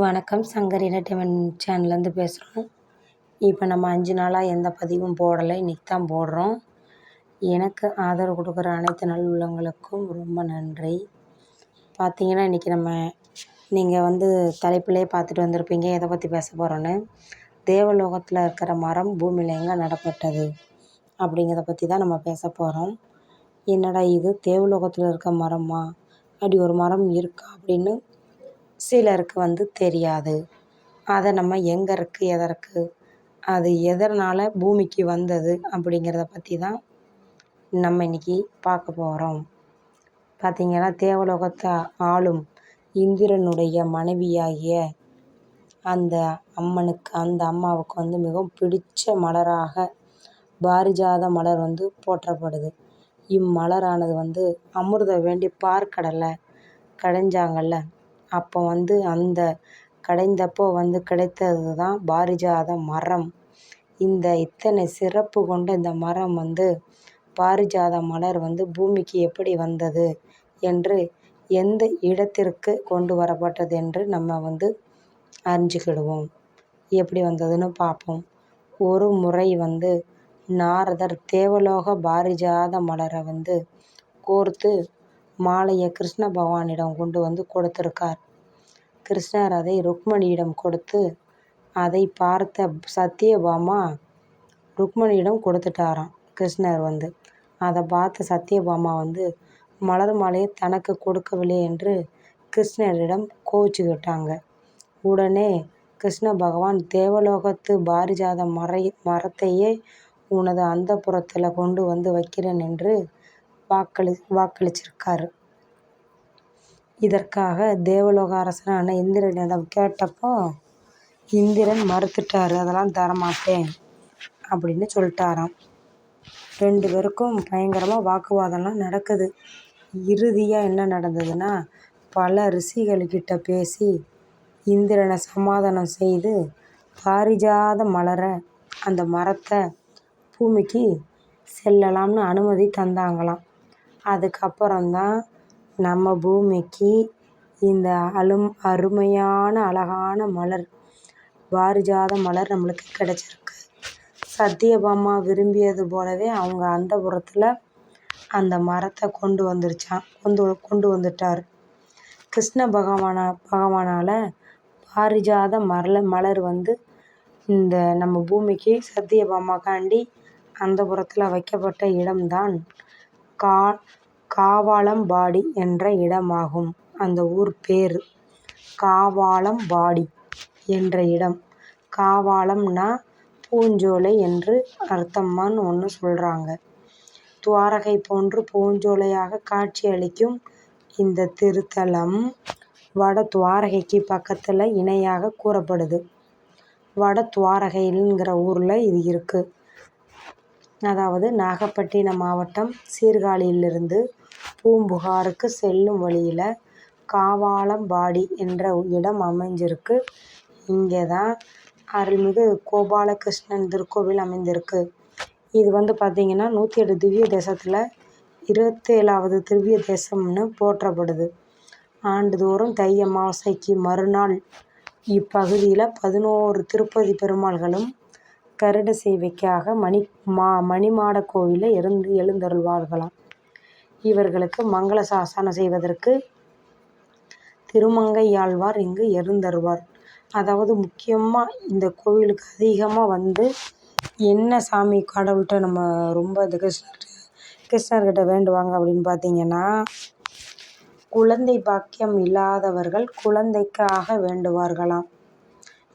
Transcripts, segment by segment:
வணக்கம். சங்கர் என்டர்டைன்மெண்ட் சேனல்லேருந்து பேசுகிறோம் இப்போ நம்ம அஞ்சு நாளாக எந்த பதிவும் போடலை. இன்றைக்கி தான் போடுறோம். எனக்கு ஆதரவு கொடுக்குற அனைத்து நல்லுள்ளங்களுக்கும் ரொம்ப நன்றி. பார்த்தீங்கன்னா இன்றைக்கி நம்ம நீங்கள் வந்து தலைப்பிலே பார்த்துட்டு வந்திருப்பீங்க. எதை பற்றி பேச போகிறோன்னு தேவலோகத்தில் இருக்கிற மரம் பூமியில் எங்கே நடப்பட்டது? அப்படிங்கிறத பற்றி தான் நம்ம பேச போகிறோம் என்னடா இது? தேவலோகத்தில் இருக்க மரமா? அப்படி ஒரு மரம் இருக்கா? அப்படின்னு சிலருக்கு வந்து தெரியாது. அதை நம்ம எங்கே இருக்குது எதற்கு அது எதனால் பூமிக்கு வந்தது அப்படிங்கிறத பற்றி தான் நம்ம இன்றைக்கி பார்க்க போகிறோம் பார்த்திங்கன்னா தேவலோகத்தை ஆளும் இந்திரனுடைய மனைவியாகிய அந்த அம்மனுக்கு அந்த அம்மாவுக்கு வந்து மிகவும் பிடித்த மலராக பாரிஜாத மலர் வந்து போற்றப்படுது. இம்மலரானது வந்து அமிர்தம் வேண்டி பார்க்கடலை கடைஞ்சாங்கல்ல அப்போ வந்து அந்த கடைந்தப்போ வந்து கிடைத்தது தான் பாரிஜாத மரம். இந்த இத்தனை சிறப்பு கொண்ட இந்த மரம் வந்து பாரிஜாத மலர் வந்து பூமிக்கு எப்படி வந்தது என்று எந்த இடத்திற்கு கொண்டு வரப்பட்டது என்று நம்ம வந்து அறிஞ்சிக்கிடுவோம். எப்படி வந்ததுன்னு பார்ப்போம். ஒரு முறை வந்து நாரதர் தேவலோக பாரிஜாத மலரை வந்து கோர்த்து மாலையை கிருஷ்ண பகவானிடம் கொண்டு வந்து கொடுத்துருக்கார். கிருஷ்ணர் அதை ருக்மணியிடம் கொடுத்து அதை பார்த்த சத்தியபாமா ருக்மணியிடம் கொடுத்துட்டாராம். கிருஷ்ணர் வந்து அதை பார்த்த சத்தியபாமா வந்து மலர் மாலையை தனக்கு கொடுக்கவில்லை என்று கிருஷ்ணரிடம் கோவிச்சுக்கிட்டாங்க. உடனே கிருஷ்ண பகவான் தேவலோகத்து பாரிஜாத மறை மரத்தையே உனது அந்த புறத்தில் கொண்டு வந்து வைக்கிறேன் என்று வாக்களி வாக்களிச்சிருக்காரு. இதற்காக தேவலோக அரசனான இந்திரனிடம் கேட்டப்போ இந்திரன் மறுத்துட்டார் அதெல்லாம் தரமாட்டேன் அப்படின்னு சொல்லிட்டாராம். ரெண்டு பேருக்கும் பயங்கரமாக வாக்குவாதம்லாம் நடக்குது. இறுதியாக என்ன நடந்ததுன்னா பல ரிஷிகள்கிட்ட பேசி இந்திரனை சமாதானம் செய்து பாரிஜாத மலரை அந்த மரத்தை பூமிக்கு செல்லலாம்னு அனுமதி தந்தாங்களாம். அதுக்கப்புறந்தான் நம்ம பூமிக்கு இந்த அலும் அருமையான அழகான மலர் பாரிஜாத மலர் நம்மளுக்கு கிடச்சிருக்கு. சத்தியபாமா விரும்பியது போலவே அவங்க அந்தப்புரத்தில் அந்த மரத்தை கொண்டு வந்துருச்சான் கொண்டு கொண்டு வந்துட்டார். கிருஷ்ண பகவான பகவானால் பாரிஜாத மரல மலர் வந்து இந்த நம்ம பூமிக்கு சத்தியபாமாக்காண்டி அந்தப்புரத்தில் வைக்கப்பட்ட இடம்தான் கா காவாலம்பாடி என்ற இடமாகும். அந்த ஊர் பேர் காவாலம்பாடி என்ற இடம். காவாலம்னா பூஞ்சோலை என்று அர்த்தம்மான்னு ஒன்று சொல்கிறாங்க துவாரகை போன்று பூஞ்சோலையாக காட்சியளிக்கும் இந்த திருத்தலம் வட துவாரகைக்கு பக்கத்தில் இணையாக கூறப்படுது. வட துவாரகைங்கிற ஊரில் இது இருக்குது அதாவது நாகப்பட்டினம் மாவட்டம் சீர்காழியிலிருந்து பூம்புகாருக்கு செல்லும் வழியில் காவாலம்பாடி என்ற இடம் அமைஞ்சிருக்கு. இங்கே தான் அருள்மிகு கோபாலகிருஷ்ணன் திருக்கோவில் அமைந்திருக்கு. இது வந்து பார்த்திங்கன்னா நூற்றி எட்டு திவ்ய தேசத்தில் இருபத்தேழாவது திவ்ய தேசம்னு போற்றப்படுது. ஆண்டுதோறும் தை அமாவாசைக்கு மறுநாள் இப்பகுதியில் பதினோரு திருப்பதி பெருமாள்களும் கருட சேவைக்காக மணி மா மணிமாட கோவிலில் இருந்து எழுந்தருள்வார்களாம். இவர்களுக்கு மங்கள சாசனம் செய்வதற்கு திருமங்கையாழ்வார் இங்கு எழுந்தருவார். அதாவது முக்கியமாக இந்த கோவிலுக்கு அதிகமாக வந்து என்ன சாமி கடவுள்கிட்ட நம்ம ரொம்ப இந்த கிருஷ்ணர் கிருஷ்ணர்கிட்ட வேண்டுவாங்க அப்படின்னு பார்த்தீங்கன்னா குழந்தை பாக்கியம் இல்லாதவர்கள் குழந்தைக்காக வேண்டுவார்களாம்.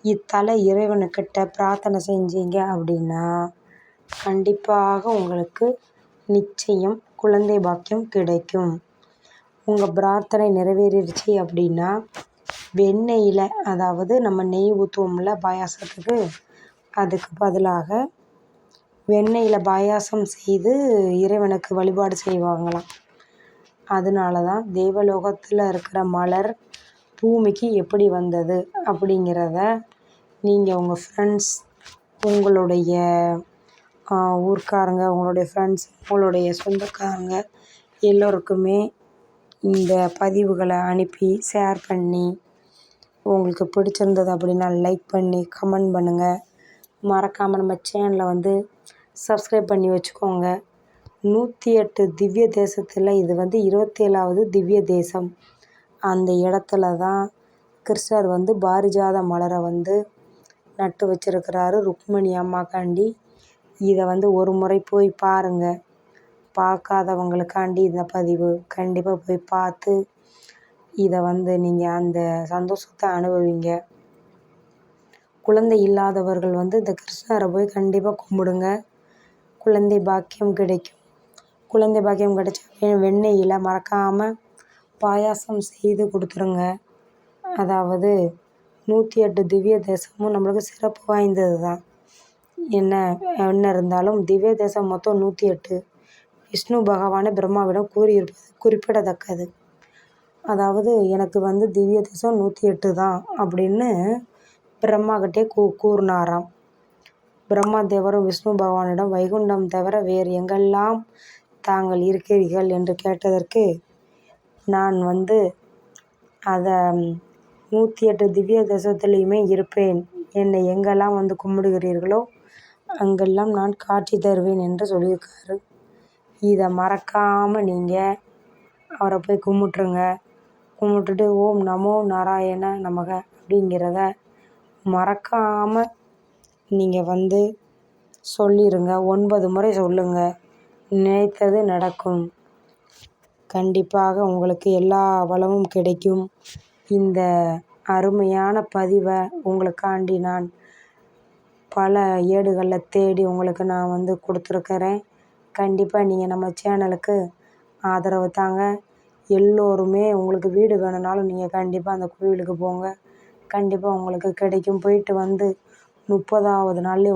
இத்தல இறைவனுக்கிட்ட பிரார்த்தனை செஞ்சீங்க அப்படின்னா கண்டிப்பாக உங்களுக்கு நிச்சயம் குழந்தை பாக்கியம் கிடைக்கும். உங்கள் பிரார்த்தனை நிறைவேறிடுச்சு அப்படின்னா வெண்ணெயில் அதாவது நம்ம நெய் ஊற்றுவோம்ல பாயாசத்துக்கு அதுக்கு பதிலாக வெண்ணெயில் பாயாசம் செய்து இறைவனுக்கு வழிபாடு செய்வாங்களாம். அதனால தான் தேவலோகத்தில் இருக்கிற மலர் பூமிக்கு எப்படி வந்தது அப்படிங்கிறத நீங்கள் உங்கள் ஃப்ரெண்ட்ஸ் உங்களுடைய ஊர்க்காரங்க உங்களுடைய ஃப்ரெண்ட்ஸ் உங்களுடைய சொந்தக்காரங்க எல்லோருக்குமே இந்த பதிவுகளை அனுப்பி ஷேர் பண்ணி உங்களுக்கு பிடிச்சிருந்தது அப்படின்னா லைக் பண்ணி கமெண்ட் பண்ணுங்கள் மறக்காமல் நம்ம சேனலை வந்து சப்ஸ்கிரைப் பண்ணி வச்சுக்கோங்க. நூற்றி எட்டு திவ்ய தேசத்தில் இது வந்து இருபத்தேழாவது திவ்ய தேசம். அந்த இடத்துல தான் கிருஷ்ணர் வந்து பாரிஜாத மலரை வந்து நட்டு வச்சிருக்கிறாரு ருக்மணி அம்மாக்காண்டி இதை வந்து ஒரு முறை போய் பாருங்கள் பார்க்காதவங்களுக்காண்டி இந்த பதிவு. கண்டிப்பாக போய் பார்த்து இதை வந்து நீங்கள் அந்த சந்தோஷத்தை அனுபவிங்க. குழந்தை இல்லாதவர்கள் வந்து இந்த கிருஷ்ணரை போய் கண்டிப்பாக கும்பிடுங்க. குழந்தை பாக்கியம் கிடைக்கும். குழந்தை பாக்கியம் கிடைச்சா வெ வெண்ணெயில் மறக்காமல் பாயாசம் செய்து கொடுத்துருங்க. அதாவது நூற்றி எட்டு திவ்ய தேசமும் நம்மளுக்கு சிறப்பு வாய்ந்தது தான் என்ன என்ன இருந்தாலும் திவ்ய தேசம் மொத்தம் நூற்றி எட்டு. விஷ்ணு பகவானே பிரம்மாவிடம் கூறியிருப்பது குறிப்பிடத்தக்கது. அதாவது எனக்கு வந்து திவ்ய தேசம் நூற்றி எட்டு தான் அப்படின்னு பிரம்மாக்கிட்டே கூ கூறினாராம். பிரம்மா தேவரும் விஷ்ணு பகவானிடம் வைகுண்டம் தவிர வேறு எங்கெல்லாம் தாங்கள் இருக்கிறீர்கள்? என்று கேட்டதற்கு நான் வந்து அதை நூற்றி எட்டு திவ்ய தேசத்துலேயுமே இருப்பேன். என்னை எங்கெல்லாம் வந்து கும்பிடுகிறீர்களோ அங்கெல்லாம் நான் காட்சி தருவேன் என்று சொல்லியிருக்காரு. இதை மறக்காமல் நீங்கள் அவரை போய் கும்பிட்ருங்க கும்பிட்டுட்டு ஓம் நமோ நாராயண நமக அப்படிங்கிறத மறக்காமல் நீங்கள் வந்து சொல்லிடுங்க ஒன்பது முறை சொல்லுங்கள் நினைத்தது நடக்கும். கண்டிப்பாக உங்களுக்கு எல்லா வளமும் கிடைக்கும். இந்த அருமையான பதிவை உங்களுக்காண்டி நான் பல ஏடுகளில் தேடி உங்களுக்கு நான் வந்து கொடுத்துருக்குறேன். கண்டிப்பாக நீங்கள் நம்ம சேனலுக்கு ஆதரவு தாங்க. எல்லோருமே உங்களுக்கு வீடு வேணும்னாலும் நீங்கள் கண்டிப்பாக அந்த கோவிலுக்கு போங்க. கண்டிப்பாக உங்களுக்கு கிடைக்கும். போயிட்டு வந்து முப்பதாவது நாள்லேயே